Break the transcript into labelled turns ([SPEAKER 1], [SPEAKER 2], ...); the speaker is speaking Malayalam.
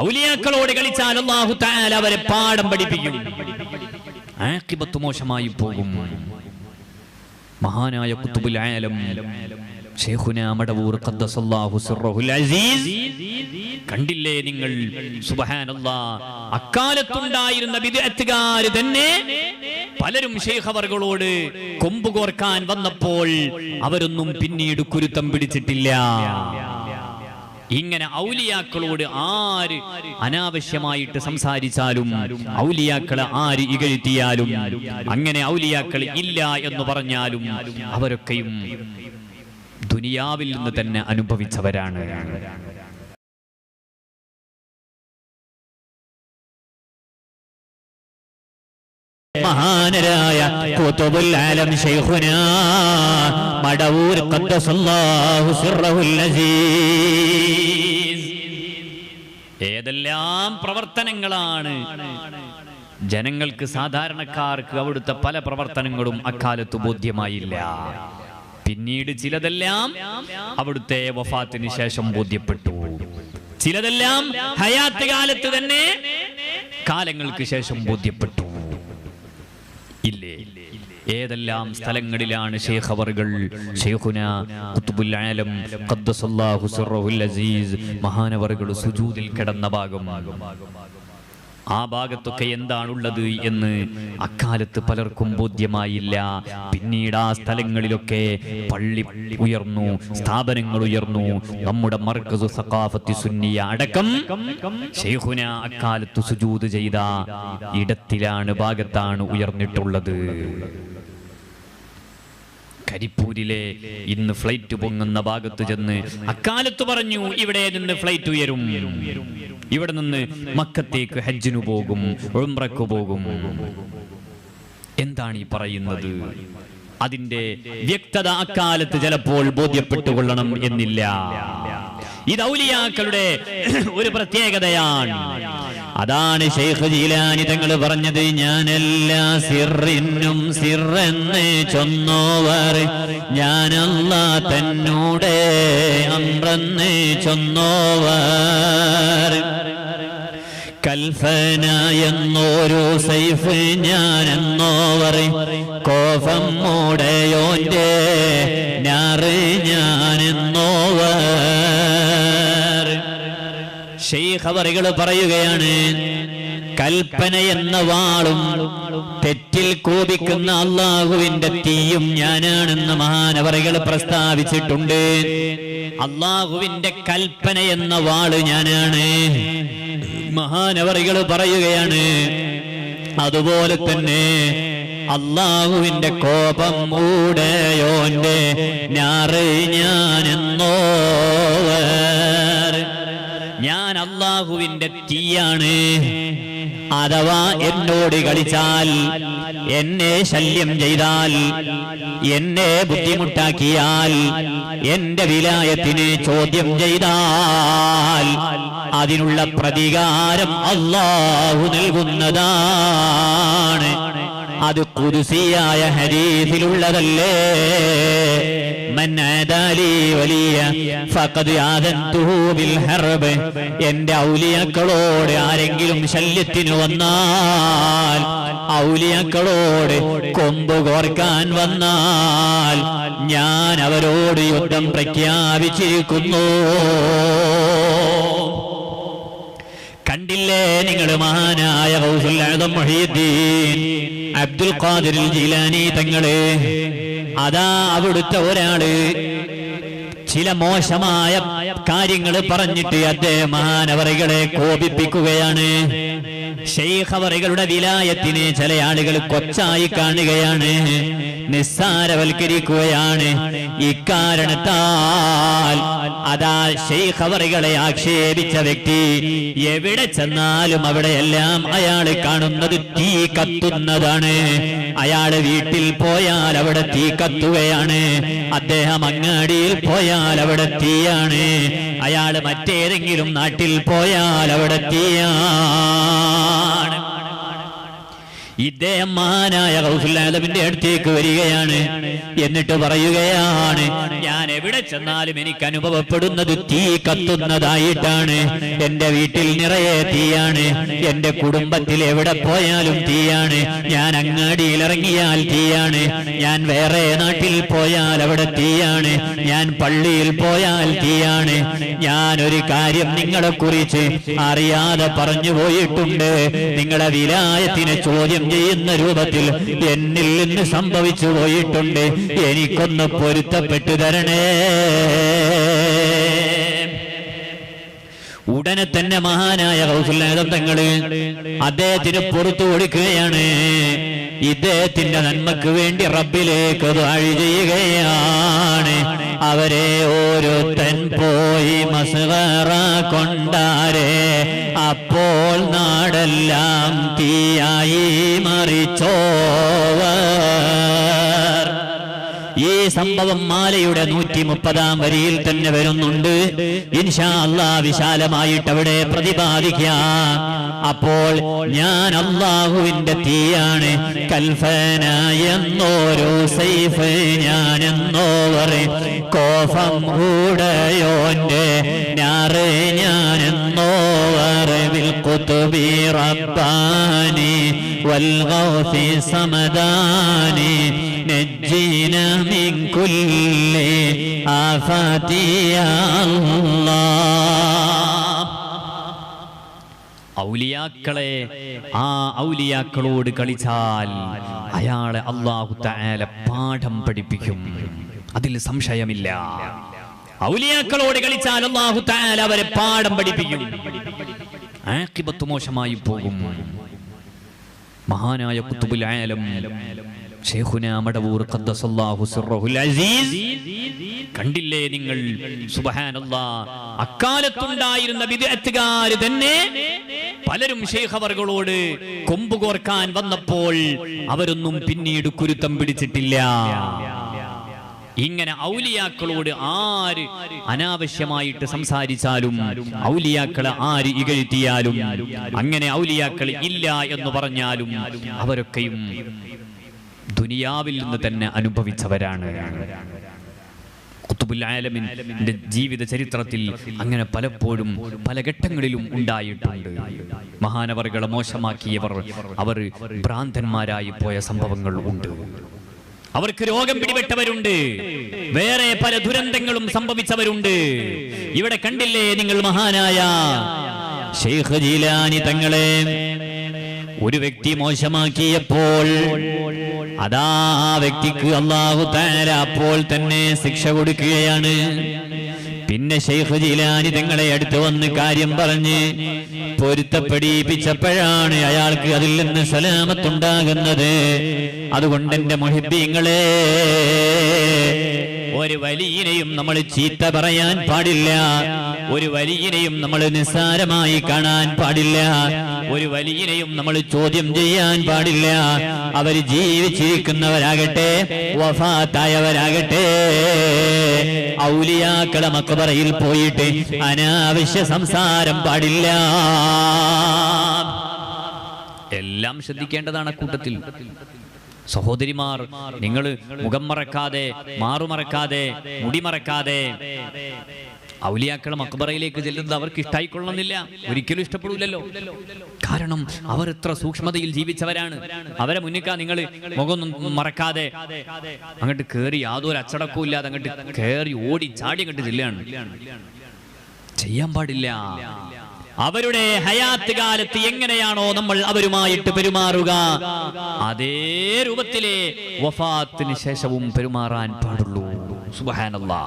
[SPEAKER 1] ഔലിയാക്കളോട് കളിച്ചാൽ അള്ളാഹു താല അവരെ പാഠം പഠിപ്പിക്കും. ആഖിബത്ത് മോശമായി പോകും. മഹാനായ കുത്തുബുൽ ആലം ഷേഖുന മടവൂർ ഖദ്ദസല്ലാഹു സിർറഹുൽ അസീസ് കണ്ടില്ലേ നിങ്ങൾ? സുബ്ഹാനല്ലാ അക്കാലത്തുണ്ടായിരുന്ന വിദഗ്ധകാര് തന്നെ പലരും ഷെയ്ഖ് കൊമ്പുകോർക്കാൻ കൊമ്പ് കോർക്കാൻ വന്നപ്പോൾ അവരൊന്നും പിന്നീട് കുരുത്തം പിടിച്ചിട്ടില്ല. ഇങ്ങനെ ഔലിയാക്കളോട് ആര് അനാവശ്യമായിട്ട് സംസാരിച്ചാലും ഔലിയാക്കളെ ആര് ഇകഴ്ത്തിയാലും അങ്ങനെ ഔലിയാക്കൾ ഇല്ല എന്ന് പറഞ്ഞാലും അവരൊക്കെയും ദുനിയാവിൽ നിന്ന് തന്നെ അനുഭവിച്ചവരാണ്. മഹാനരായ കുതുബുൽ ആലം മടവൂർ ഏതെല്ലാം പ്രവർത്തനങ്ങളാണ് ജനങ്ങൾക്ക് സാധാരണക്കാർക്ക് അവിടുത്തെ പല പ്രവർത്തനങ്ങളും അക്കാലത്ത് ബോധ്യമായില്ല. പിന്നീട് ചിലതെല്ലാം അവിടുത്തെ വഫാത്തിന് ശേഷം ബോധ്യപ്പെട്ടു. ചിലതെല്ലാം ഹയാത്ത് കാലത്ത് തന്നെ കാലങ്ങൾക്ക് ശേഷം ബോധ്യപ്പെട്ടു. ഇല്ലേ? ഏതെല്ലാം സ്ഥലങ്ങളിലാണ് ഷെയ്ഖ് ആലം ഖദ്ദസല്ലാഹു അസീസ് മഹാനവറുകൾ സുജൂദിൽ കിടന്ന ഭാഗം. ആ ഭാഗത്തൊക്കെ എന്താണുള്ളത് എന്ന് അക്കാലത്ത് പലർക്കും ബോധ്യമായില്ല. പിന്നീട് ആ സ്ഥലങ്ങളിലൊക്കെ പള്ളി ഉയർന്നു സ്ഥാപനങ്ങൾ ഉയർന്നു. നമ്മുടെ സഖാഫത്തി സുന്നിയ അടക്കം അക്കാലത്ത് സുജൂത് ചെയ്ത ഇടത്തിലാണ് ഭാഗത്താണ് ഉയർന്നിട്ടുള്ളത്. കരിപ്പൂരിലെ ഇന്ന് ഫ്ലൈറ്റ് പൊങ്ങുന്ന ഭാഗത്ത് ചെന്ന് അക്കാലത്ത് പറഞ്ഞു ഇവിടെ നിന്ന് ഫ്ലൈറ്റ് ഉയരും. ഇവിടെ നിന്ന് മക്കത്തേക്ക് ഹജ്ജിനു പോകും ഉംറക്ക് പോകും. എന്താണ് ഈ പറയുന്നത്? അതിന്റെ വ്യക്തത അക്കാലത്ത് ചിലപ്പോൾ ബോധ്യപ്പെട്ടുകൊള്ളണം എന്നില്ല. ഇത് ഔലിയാക്കളുടെ ഒരു പ്രത്യേകതയാണ്. അതാണ് ഷെയ്ഖ് ജീലാനി തങ്ങൾ പറഞ്ഞത് ഞാനെല്ലാ സിറിനും സിറെന്ന് ചൊന്നോവർ. ഞാനല്ല തന്നൂടെ അമ്രന്ന് ചൊന്നോവർ. കൽഫന എന്നോരോ സൈഫ് ഞാനെന്നോവർ. കോപം മൂടയോന്റെ ഞാറ് ഞാൻ ഷെയ്ഖ് അവറുകൾ പറയുകയാണ് കൽപ്പന എന്ന വാളും തെറ്റിൽ കോപിക്കുന്ന അള്ളാഹുവിന്റെ തീയും ഞാനാണെന്ന് മഹാനവറുകൾ പ്രസ്താവിച്ചിട്ടുണ്ട്. അള്ളാഹുവിന്റെ കൽപ്പന എന്ന വാൾ ഞാനാണ്. മഹാനവറുകൾ പറയുകയാണ് അതുപോലെ തന്നെ അള്ളാഹുവിന്റെ കോപം മൂടയോന്റെ ഞാറ് ഞാനെന്നോവർ അള്ളാഹുവിന്റെ തീയാണ്. അഥവാ എന്നോട് കളിച്ചാൽ എന്നെ ശല്യം ചെയ്താൽ എന്നെ ബുദ്ധിമുട്ടാക്കിയാൽ എന്റെ വിലായത്തിന് ചോദ്യം ചെയ്താൽ അതിനുള്ള പ്രതികാരം അള്ളാഹു നൽകുന്നതാണ്. അത് കുരുസിയായ ഹരീതിലുള്ളതല്ലേ എന്റെ ഔലിയാക്കളോട് ആരെങ്കിലും ശല്യത്തിന് വന്നാൽ ഔലിയാക്കളോട് കൊമ്പ് കോർക്കാൻ വന്നാൽ ഞാൻ അവരോട് യുദ്ധം പ്രഖ്യാപിച്ചിരിക്കുന്നു. കണ്ടില്ലേ നിങ്ങൾ മഹാനായ ഹൗസുല്ലാതം മുഹീദ്ദീൻ? അബ്ദുൽ ഖാദിർ ജീലാനി തങ്ങൾ. അതാ അവിടുത്തെ ഒരാൾ. ചില മോശമായ കാര്യങ്ങൾ പറഞ്ഞിട്ട് അദ്ദേഹം മഹാനവറികളെ കോപിപ്പിക്കുകയാണ്. ഷെയ്ഖ് അവറുകളുടെ വിലായത്തിനെ ചില ആളുകൾ കൊച്ചായി കാണുകയാണ്. നിസ്സാരവൽക്കരിക്കുകയാണ്. ഇക്കാരണത്താൽ അതാ ഷെയ്ഖ് അവറുകളെ ആക്ഷേപിച്ച വ്യക്തി എവിടെ ചെന്നാലും അവിടെയെല്ലാം അയാൾ കാണുന്നത് തീ കത്തുന്നതാണ്. അയാൾ വീട്ടിൽ പോയാൽ അവിടെ തീ കത്തുകയാണ്. അദ്ദേഹം അങ്ങാടിയിൽ പോയാൽ അവിടെ തീയാണ്. അയാൾ മറ്റേതെങ്കിലും നാട്ടിൽ പോയാൽ അവിടെ തീയാണ്. ആണ് ഇദ്ദേഹം മഹാനായ കൗസുല്ലാദമിന്റെ അടുത്തേക്ക് വരികയാണ്. എന്നിട്ട് പറയുകയാണ് ഞാൻ എവിടെ ചെന്നാലും എനിക്ക് അനുഭവപ്പെടുന്നത് തീ കത്തുന്നതായിട്ടാണ്. എന്റെ വീട്ടിൽ നിറയെ തീയാണ്. എന്റെ കുടുംബത്തിൽ എവിടെ പോയാലും തീയാണ്. ഞാൻ അങ്ങാടിയിൽ ഇറങ്ങിയാൽ തീയാണ്. ഞാൻ വേറെ നാട്ടിൽ പോയാൽ അവിടെ തീയാണ്. ഞാൻ പള്ളിയിൽ പോയാൽ തീയാണ്. ഞാൻ ഒരു കാര്യം നിങ്ങളെ കുറിച്ച് അറിയാതെ പറഞ്ഞു പോയിട്ടുണ്ട്. നിങ്ങളെ വിലായത്തിന് ചോദ്യം ചെയ്യുന്ന രൂപത്തിൽ എന്നിൽ നിന്ന് സംഭവിച്ചു പോയിട്ടുണ്ട്. എനിക്കൊന്ന് പൊരുത്തപ്പെട്ടു തരണേ. ഉടനെ തന്നെ മഹാനായ കൗസല്യം തങ്ങൾ അദ്ദേഹത്തിന് പുറത്തു കൊടുക്കുകയാണ്. ഇദ്ദേഹത്തിന്റെ നന്മക്ക് വേണ്ടി റബ്ബിലേക്ക് വാഴി ചെയ്യുകയാണ്. അവരെ ഓരോരുത്തൻ പോയി മസുകറ കൊണ്ടാരെ. അപ്പോൾ നാടെല്ലാം തീയായി മറിച്ചോവർ ഈ സംഭവം മാലയുടെ നൂറ്റി മുപ്പതാം വരിയിൽ തന്നെ വരുന്നുണ്ട്. ഇൻഷാ അല്ലാ വിശാലമായിട്ട് അവിടെ പ്രതിപാദിക്കാം. അപ്പോൾ ഞാൻ അള്ളാഹുവിന്റെ തീയാണ്. കൽഫന എന്നോരോ സൈഫ് ഞാൻ എന്നോവർ കോഫം കൂടയോന്റെ ഞാറ് ഞാൻ بالقطب رباني والغوث صمداني نجينا من كل آفات يا الله ഔലിയാക്കളെ ആ ഔലിയാക്കളോട് കളിച്ചാൽ അയാളെ അള്ളാഹു തആല പാഠം പഠിപ്പിക്കും അതിൽ സംശയമില്ല ഔലിയാക്കളോട് കളിച്ചാൽ അള്ളാഹു തആല അവരെ പാഠം പഠിപ്പിക്കും ആഖിബത്ത് മോശമായി പോകും. മഹാനായ കുത്തുബുൽ ആലം കണ്ടില്ലേ നിങ്ങൾ? അക്കാലത്തുണ്ടായിരുന്ന വിദഗ്ധകാര് തന്നെ പലരും ഷേഖ് കൊമ്പുകോർക്കാൻ കൊമ്പ് കോർക്കാൻ വന്നപ്പോൾ അവരൊന്നും പിന്നീട് കുരുത്തം പിടിച്ചിട്ടില്ല. ഇങ്ങനെ ഔലിയാക്കളോട് ആര് അനാവശ്യമായിട്ട് സംസാരിച്ചാലും ഔലിയാക്കളെ ആര് ഇകഴ്ത്തിയാലും അങ്ങനെ ഔലിയാക്കൾ ഇല്ല എന്ന് പറഞ്ഞാലും അവരൊക്കെയും ദുനിയാവിൽ നിന്ന് തന്നെ അനുഭവിച്ചവരാണ്. ഖുത്തുബുൽ ആലമിന്റെ ജീവിത ചരിത്രത്തിൽ അങ്ങനെ പലപ്പോഴും പല ഘട്ടങ്ങളിലും ഉണ്ടായിട്ടുണ്ട്. മഹാനവറുകളെ മോശമാക്കിയവർ അവർ ഭ്രാന്തന്മാരായി പോയ സംഭവങ്ങൾ ഉണ്ട്. അവർക്ക് രോഗം പിടിപെട്ടവരുണ്ട്. വേറെ പല ദുരന്തങ്ങളും സംഭവിച്ചവരുണ്ട്. ഇവിടെ കണ്ടില്ലേ നിങ്ങൾ മഹാനായ ഷെയ്ഖ് ജീലാനി തങ്ങളെ? ഒരു വ്യക്തി മോശമാക്കിയപ്പോൾ അതാ ആ വ്യക്തിക്ക് അള്ളാഹു താര അപ്പോൾ തന്നെ ശിക്ഷ കൊടുക്കുകയാണ്. പിന്നെ ഷെയ്ഖ് ജീലാനി തങ്ങളെ അടുത്ത് വന്ന് കാര്യം പറഞ്ഞ് പൊരുത്തപ്പെടിപ്പിച്ചപ്പോഴാണ് അയാൾക്ക് അതിൽ നിന്ന് സലാമത്തുണ്ടാകുന്നത്. അതുകൊണ്ട് എന്റെ മൊഹിബിങ്ങളെ ഒരു വലിയനെയും നമ്മൾ ചീത്ത പറയാൻ പാടില്ല. ഒരു വലിയനെയും നമ്മൾ നിസ്സാരമായി കാണാൻ പാടില്ല. ഒരു വലിയനെയും നമ്മൾ ചോദ്യം ചെയ്യാൻ പാടില്ല. അവർ ജീവിച്ചിരിക്കുന്നവരാകട്ടെ വഫാത്തായവരാകട്ടെ. ഔലിയാക്കളെ മക്കബറയിൽ പോയിട്ട് അനാവശ്യ സംസാരം പാടില്ല. എല്ലാം ശ്രദ്ധിക്കേണ്ടതാണ് കൂട്ടത്തിൽ. സഹോദരിമാർ നിങ്ങൾ മുഖം മറക്കാതെ മാറുമറക്കാതെ മുടി മറക്കാതെ ഔലിയാക്കൾ മക്ബറയിലേക്ക് ചെല്ലുന്നത് അവർക്ക് ഇഷ്ടായിക്കൊള്ളണമെന്നില്ല. ഒരിക്കലും ഇഷ്ടപ്പെടില്ലല്ലോ കാരണം അവർ എത്ര സൂക്ഷ്മതയിൽ ജീവിച്ചവരാണ്. അവരെ മുന്നിക്കാ നിങ്ങൾ മുഖം മറക്കാതെ അങ്ങോട്ട് കയറി യാതൊരു അച്ചടക്കവും ഇല്ലാതെ അങ്ങോട്ട് കയറി ഓടി ചാടി അങ്ങോട്ട് ചെല്ലുകയാണ്. ചെയ്യാൻ പാടില്ല. അവരുടെ ഹയാത്ത് കാലത്ത് എങ്ങനെയാണോ നമ്മൾ അവരുമായിട്ട് പെരുമാറുക? അതേ രൂപത്തിലെ വഫാത്തിന് ശേഷവും പെരുമാറാൻ പാടുള്ളൂ. സുബഹാനല്ലാ.